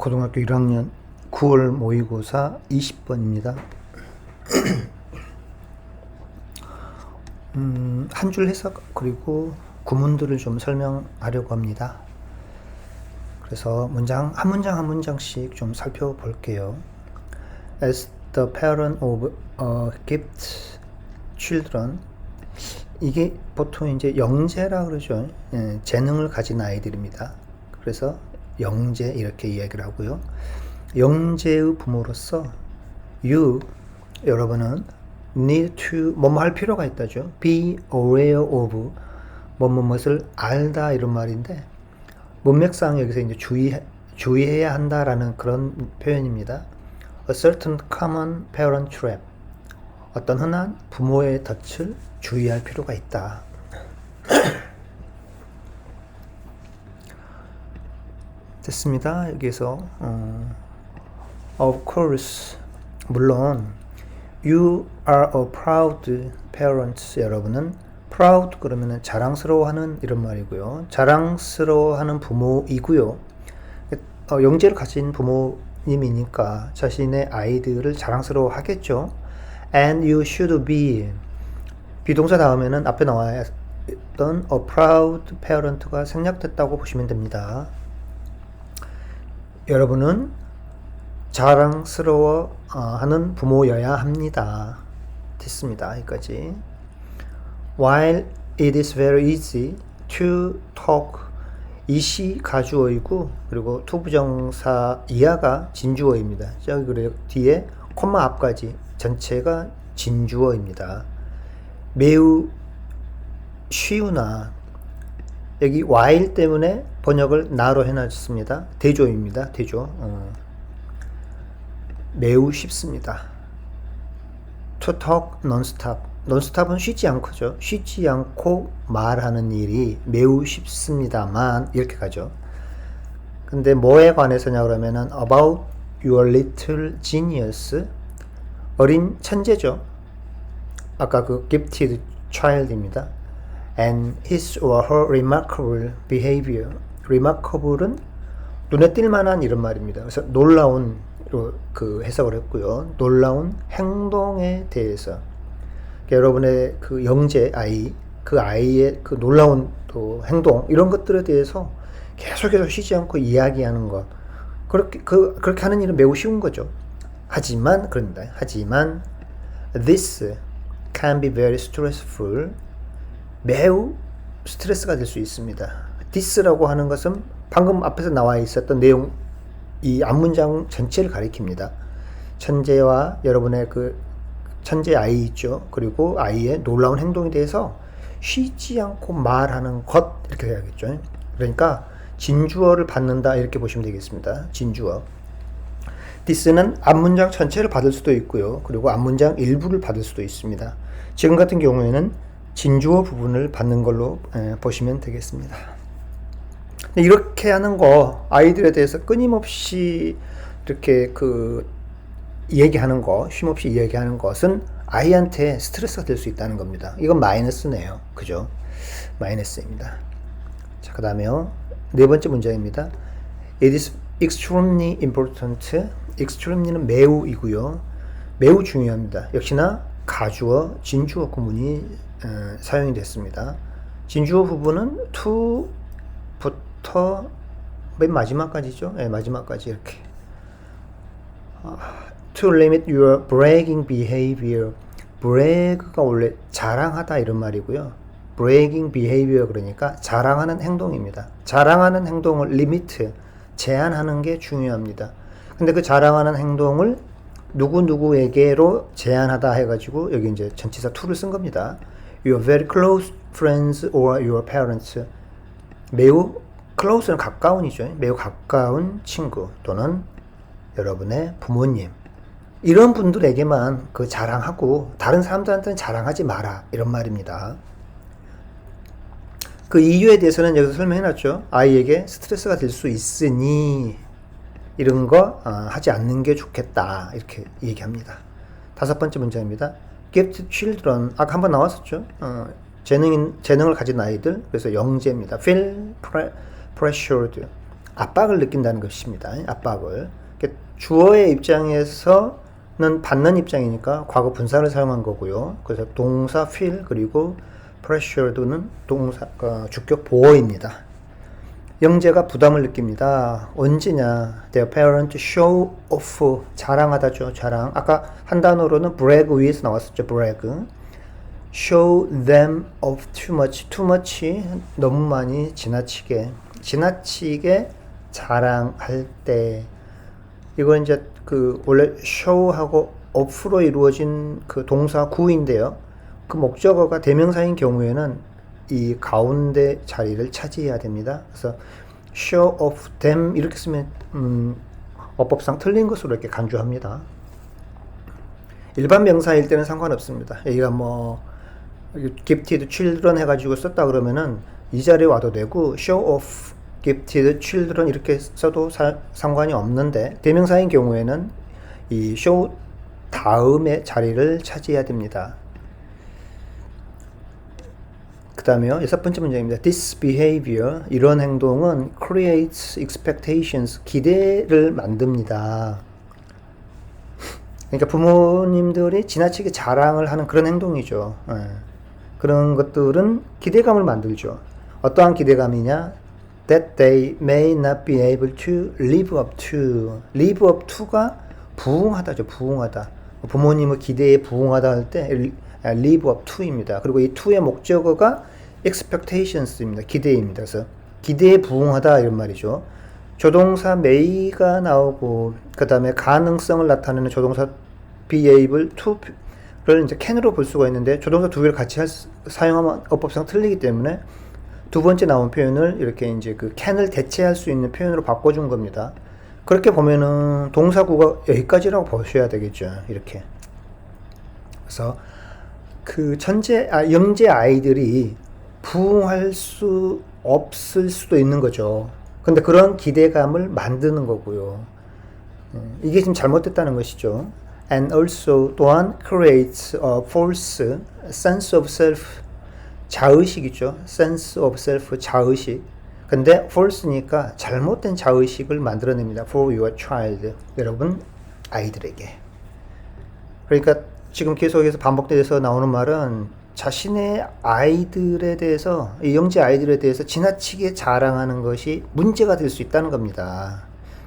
고등학교 1학년 9월 모의고사 20번입니다. 음, 한 줄 해석 그리고 구문들을 좀 설명하려고 합니다. 그래서 문장 한 문장 한 문장씩 좀 살펴볼게요. As the parent of a gift children 이게 보통 이제 영재라 그러죠. 예, 재능을 가진 아이들입니다. 그래서 영재 이렇게 이야기를 하고요. 영재의 부모로서 you 여러분은 need to 뭐뭐 할 필요가 있다죠. be aware of 뭐뭐 무엇을 알다 이런 말인데 문맥상 여기서 이제 주의 주의해야 한다라는 그런 표현입니다. A certain common parent trap 어떤 흔한 부모의 덫을 주의할 필요가 있다. 됐습니다. 여기서 어, of course 물론 you are a proud parents 여러분은 proud 그러면은 자랑스러워하는 이런 말이고요. 자랑스러워하는 부모이고요. 어, 영재를 가진 부모님이니까 자신의 아이들을 자랑스러워하겠죠. And you should be 비동사 다음에는 앞에 나와 있던 a proud parent가 생략됐다고 보시면 됩니다. 여러분은 자랑스러워 하는 부모여야 합니다. 됐습니다. 여기까지. While it is very easy to talk 이시 가주어이고 그리고 투부정사 이하가 진주어입니다. 저기 그래요. 뒤에 콤마 앞까지 전체가 진주어입니다. 매우 쉬우나 여기 while 때문에 번역을 나로 해놨습니다. 대조입니다. 대조. 어. 매우 쉽습니다. To talk non-stop. non-stop은 쉬지 않고죠. 쉬지 않고 말하는 일이 매우 쉽습니다만 이렇게 가죠. 근데 뭐에 관해서냐 그러면은 about your little genius 어린 천재죠. 아까 그 gifted child입니다. And his or her remarkable behavior. remarkable은 눈에 띌 만한 이런 말입니다. 그래서 놀라운 그 해석을 했고요. 놀라운 행동에 대해서 여러분의 그 영재 아이, 그 아이의 그 놀라운 또 행동 이런 것들에 대해서 계속해서 쉬지 않고 이야기하는 것 그렇게 그 그렇게 하는 일은 매우 쉬운 거죠. 하지만 그런다. 하지만 this can be very stressful. 매우 스트레스가 될 수 있습니다. this라고 하는 것은 방금 앞에서 나와 있었던 내용 이 앞문장 전체를 가리킵니다. 천재와 여러분의 그 천재 아이 있죠. 그리고 아이의 놀라운 행동에 대해서 쉬지 않고 말하는 것 이렇게 해야겠죠. 그러니까 진주어를 받는다 이렇게 보시면 되겠습니다. 진주어. this는 앞문장 전체를 받을 수도 있고요. 그리고 앞문장 일부를 받을 수도 있습니다. 지금 같은 경우에는 진주어 부분을 받는 걸로 보시면 되겠습니다. 이렇게 하는 거 아이들에 대해서 끊임없이 이렇게 그 얘기하는 거 쉼없이 이야기하는 것은 아이한테 스트레스가 될 수 있다는 겁니다. 이건 마이너스네요. 그죠? 마이너스입니다. 자, 그 다음에 네 번째 문장입니다. It is extremely important. extremely는 매우이고요. 매우 중요합니다. 역시나 가주어, 진주어 구문이 어, 사용이 됐습니다. 진주어 부분은 to부터 맨 마지막까지죠. 네, 마지막까지 이렇게. to limit your bragging behavior. bragg가 원래 자랑하다 이런 말이고요. bragging behavior 그러니까 자랑하는 행동입니다. 자랑하는 행동을 limit, 제한하는 게 중요합니다. 근데 그 자랑하는 행동을 누구누구에게로 제한하다 해가지고 여기 이제 전치사 to를 쓴 겁니다. Your very close friends or your parents. 매우 close는 가까운이죠. 매우 가까운 친구 또는 여러분의 부모님. 이런 분들에게만 그 자랑하고 다른 사람들한테는 자랑하지 마라. 이런 말입니다. 그 이유에 대해서는 여기서 설명해 놨죠. 아이에게 스트레스가 될 수 있으니 이런 거 어, 하지 않는 게 좋겠다. 이렇게 얘기합니다. 다섯 번째 문장입니다. Gift children 아까 한번 나왔었죠. 어, 재능 재능을 가진 아이들 그래서 영재입니다. feel pre, pressured 압박을 느낀다는 것입니다. 압박을. 이렇게 주어의 입장에서는 받는 입장이니까 과거 분사를 사용한 거고요. 그래서 동사 feel 그리고 pressured는 동사 어, 주격 보어입니다. 영재가 부담을 느낍니다. 언제냐? Their parent show off 자랑하다죠. 자랑. 아까 한 단어로는 brag 위에서 나왔었죠. brag. show them off too much. too much 너무 많이 지나치게 지나치게 자랑할 때 이건 이제 그 원래 show하고 off로 이루어진 그 동사 구인데요. 그 목적어가 대명사인 경우에는 이 가운데 자리를 차지해야 됩니다. 그래서 show of them 이렇게 쓰면 음, 어법상 틀린 것으로 이렇게 간주합니다. 일반 명사일 때는 상관없습니다. 여기가 뭐 gifted children 해가지고 썼다 그러면은 이 자리에 와도 되고 show of gifted children 이렇게 써도 사, 상관이 없는데 대명사인 경우에는 이 show 다음에 자리를 차지해야 됩니다. 그 다음에요. 여섯 번째 문제입니다. This behavior, 이런 행동은 creates expectations, 기대를 만듭니다. 그러니까 부모님들이 지나치게 자랑을 하는 그런 행동이죠. 예. 그런 것들은 기대감을 만들죠. 어떠한 기대감이냐? That they may not be able to live up to. live up to가 부응하다죠. 부응하다. 부모님의 기대에 부응하다 할 때 live up to입니다. 그리고 이 to의 목적어가 expectations입니다. 기대입니다. 그래서 기대에 부응하다 이런 말이죠. 조동사 may가 나오고 그 다음에 가능성을 나타내는 조동사 be able to를 이제 can으로 볼 수가 있는데 조동사 두 개를 같이 할, 사용하면 어법상 틀리기 때문에 두 번째 나온 표현을 이렇게 이제 그 can을 대체할 수 있는 표현으로 바꿔준 겁니다. 그렇게 보면은 동사구가 여기까지라고 보셔야 되겠죠. 이렇게. 그래서 그 천재 아 영재 아이들이 부응할 수 없을 수도 있는 거죠. 근데 그런 기대감을 만드는 거고요. 음, 이게 지금 잘못됐다는 것이죠. And also 또한 creates a false sense of self 자의식이죠. sense of self 자의식. 근데 false니까 잘못된 자의식을 만들어냅니다. for your child 여러분 아이들에게. 그러니까 지금 계속해서 반복돼서 나오는 말은 자신의 아이들에 대해서 영재 아이들에 대해서 지나치게 자랑하는 것이 문제가 될 수 있다는 겁니다.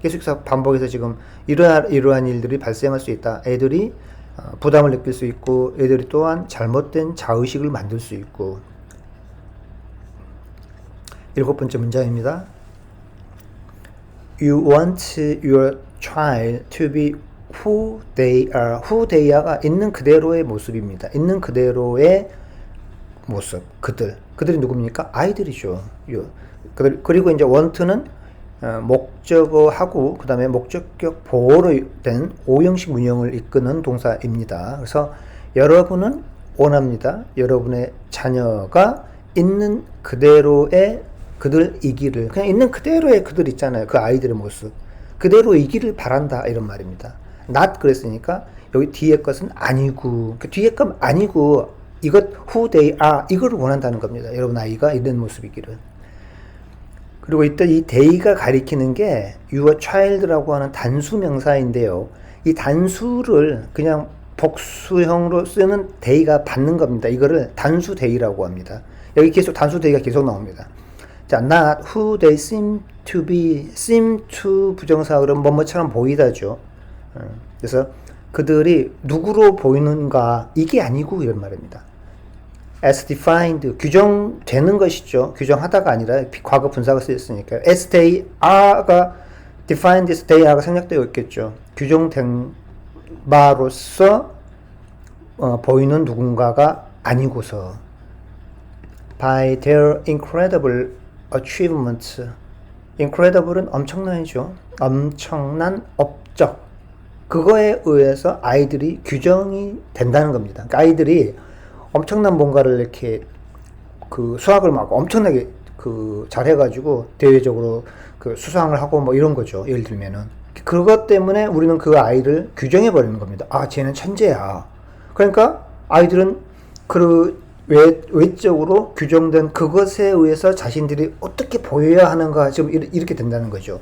계속해서 반복해서 지금 이러한 이러한 일들이 발생할 수 있다. 애들이 어, 부담을 느낄 수 있고 애들이 또한 잘못된 자의식을 만들 수 있고 일곱 번째 문장입니다. You want your child to be who they are. who they are가 있는 그대로의 모습입니다. 있는 그대로의 모습. 그들. 그들이 누굽니까? 아이들이죠. 그리고 이제 want는 어, 목적어하고 그 다음에 목적격 보호로 된 오형식 문형을 이끄는 동사입니다. 그래서 여러분은 원합니다. 여러분의 자녀가 있는 그대로의 그들이기를 그냥 있는 그대로의 그들 있잖아요. 그 아이들의 모습. 그대로이기를 바란다 이런 말입니다. Not 그랬으니까 여기 뒤에 것은 아니고 그 뒤에 것 아니고 이것 who they are 이걸 원한다는 겁니다. 여러분 아이가 이런 모습이기를. 그리고 이때 이 they가 가리키는 게 your child라고 하는 단수 명사인데요. 이 단수를 그냥 복수형으로 쓰는 they가 받는 겁니다. 이거를 단수 they라고 합니다. 여기 계속 단수 they가 계속 나옵니다. 자, not who they seem to be, seem to 부정사 그럼 뭐뭐처럼 보이다죠. 어, 그래서 그들이 누구로 보이는가 이게 아니고 이런 말입니다. as defined 규정되는 것이죠. 규정하다가 아니라 과거 분사가 쓰였으니까요. as they are가 defined as they are가 생략되어 있겠죠. 규정된 바로서 어, 보이는 누군가가 아니고서 by their incredible achievements incredible은 엄청난이죠. 엄청난 업적 그거에 의해서 아이들이 규정이 된다는 겁니다. 그러니까 아이들이 엄청난 뭔가를 이렇게 그 수학을 막 엄청나게 그 잘해가지고 대외적으로 그 수상을 하고 뭐 이런 거죠. 예를 들면은 그것 때문에 우리는 그 아이를 규정해 버리는 겁니다. 아, 쟤는 천재야. 그러니까 아이들은 그 외, 외적으로 규정된 그것에 의해서 자신들이 어떻게 보여야 하는가 지금 이렇게 된다는 거죠.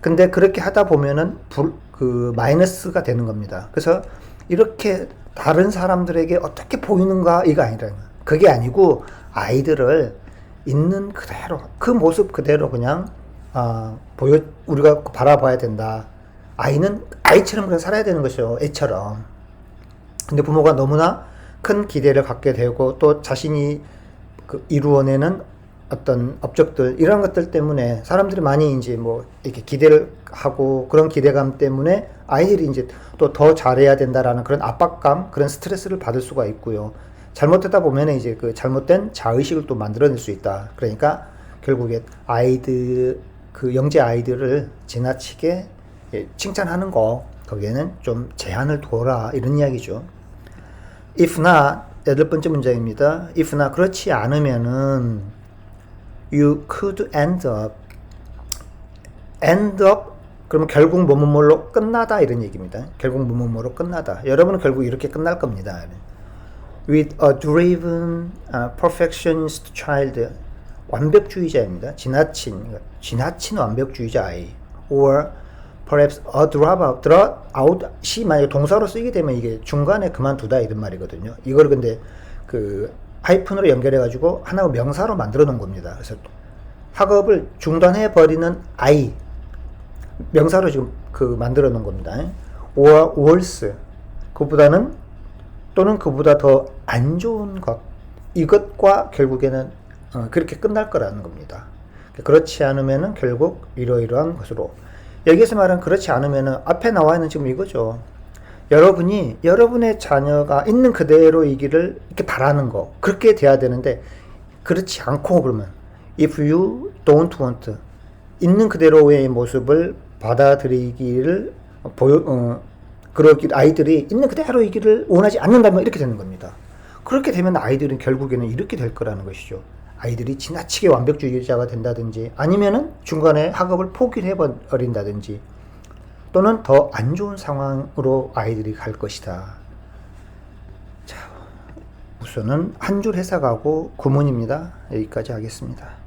근데 그렇게 하다 보면은 불, 그 마이너스가 되는 겁니다. 그래서 이렇게 다른 사람들에게 어떻게 보이는가 이거 아니라는 거예요. 그게 아니고 아이들을 있는 그대로 그 모습 그대로 그냥 아, 보여 우리가 바라봐야 된다. 아이는 아이처럼 그냥 살아야 되는 것이죠. 애처럼. 근데 부모가 너무나 큰 기대를 갖게 되고 또 자신이 그 이루어내는 어떤 업적들 이런 것들 때문에 사람들이 많이 이제 뭐 이렇게 기대를 하고 그런 기대감 때문에 아이들이 이제 또 더 잘해야 된다라는 그런 압박감 그런 스트레스를 받을 수가 있고요. 잘못하다 보면 이제 그 잘못된 자의식을 또 만들어낼 수 있다. 그러니까 결국에 아이들 그 영재 아이들을 지나치게 예, 칭찬하는 거 거기에는 좀 제한을 둬라 이런 이야기죠. If not 여덟 번째 문장입니다. If not 그렇지 않으면은 you could end up end up 그러면 결국 뭐뭐뭐로 끝나다 이런 얘기입니다. 결국 뭐뭐뭐로 끝나다. 여러분은 결국 이렇게 끝날 겁니다. With a driven, uh, perfectionist child, 완벽주의자입니다. 지나친, 지나친 완벽주의자 아이. Or perhaps a dropout, dropout이 만약에 동사로 쓰게 되면 이게 중간에 그만두다 이런 말이거든요. 이걸 근데 그 하이픈으로 연결해가지고 하나의 명사로 만들어 놓은 겁니다. 그래서 학업을 중단해 버리는 아이 명사로 지금 그 만들어 놓은 겁니다. or worse 그보다는 또는 그보다 더 안 좋은 것 이것과 결국에는 어, 그렇게 끝날 거라는 겁니다. 그렇지 않으면은 결국 이러이러한 것으로 여기서 말한 그렇지 않으면은 앞에 나와 있는 지금 이거죠. 여러분이 여러분의 자녀가 있는 그대로이기를 이렇게 바라는 거 그렇게 돼야 되는데 그렇지 않고 그러면 if you don't want 있는 그대로의 모습을 받아들이기를 보여 어, 그러기 아이들이 있는 그대로이기를 원하지 않는다면 이렇게 되는 겁니다. 그렇게 되면 아이들은 결국에는 이렇게 될 거라는 것이죠. 아이들이 지나치게 완벽주의자가 된다든지 아니면은 중간에 학업을 포기를 해버린다든지 또는 더 안 좋은 상황으로 아이들이 갈 것이다. 자, 우선은 한 줄 해석하고 구문입니다. 여기까지 하겠습니다.